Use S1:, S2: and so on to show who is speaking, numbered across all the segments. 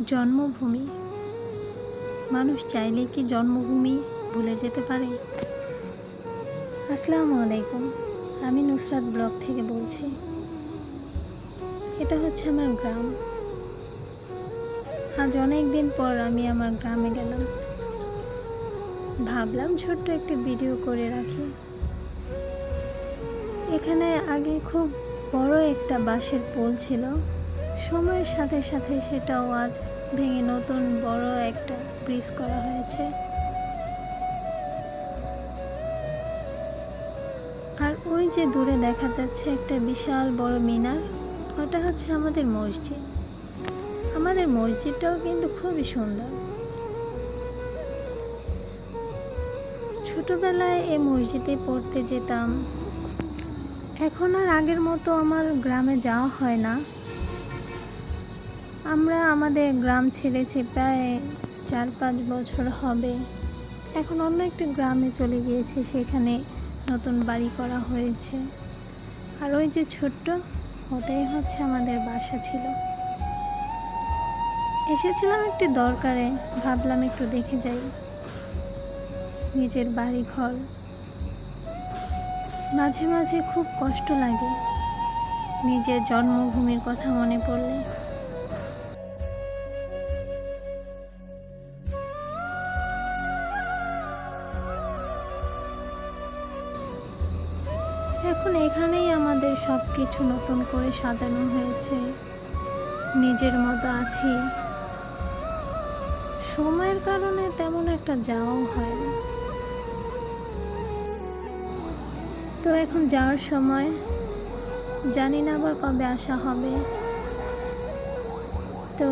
S1: জন্মভূমি। মানুষ চাইলে কি জন্মভূমি ভুলে যেতে পারে? আসসালামু আলাইকুম, আমি নুসরাত ব্লগ থেকে বলছি। এটা হচ্ছে আমার গ্রাম। আজ অনেক দিন পর আমি আমার গ্রামে গেলাম। ভাবলাম ছোট্ট একটি ভিডিও করে রাখি। এখানে আগে খুব বড় একটা বাঁশের পোল ছিল। সময়ের সাথে সাথে সেটাও আজ ভেঙে নতুন বড় একটা ব্রিজ করা হয়েছে। আর ওই যে দূরে দেখা যাচ্ছে একটা বিশাল বড় মিনার, ওটা হচ্ছে আমাদের মসজিদ। আমাদের মসজিদটাও কিন্তু খুবই সুন্দর। ছোটবেলায় এই মসজিদে পড়তে যেতাম। এখন আর আগের মতো আমার গ্রামে যাওয়া হয় না। আমরা আমাদের গ্রাম ছেড়েছি, প্রায় চার পাঁচ বছর হবে। এখন অন্য একটি গ্রামে চলে গিয়েছে, সেখানে নতুন বাড়ি করা হয়েছে। আর ওই যে ছোট্ট, ওটাই হচ্ছে আমাদের বাসা ছিল। এসেছিলাম একটি দরকারে, ভাবলাম একটু দেখে যাই। নিজের বাড়ি ঘর মাঝে মাঝে খুব কষ্ট লাগে। নিজের জন্মভূমির কথা মনে পড়লে। এখন এখানেই আমাদের সব কিছু নতুন করে সাজানো হয়েছে। নিজের মতো আছি। সময়ের কারণে তেমন একটা যাওয়াও হয় না। তো এখন যাওয়ার সময়। জানি না আবার কবে আসা হবে। তো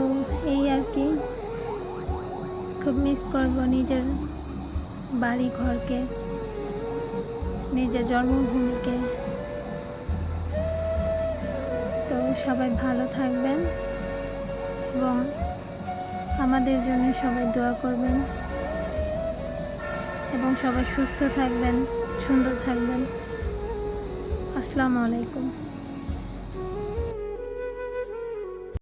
S1: এই আর কি। খুব মিস করব নিজের বাড়ি ঘরকে নিজের জন্মভূমিকে। তো সবাই ভালো থাকবেন এবং আমাদের জন্য সবাই দোয়া করবেন এবং সবাই সুস্থ থাকবেন, সুন্দর থাকবেন। আসসালামু আলাইকুম।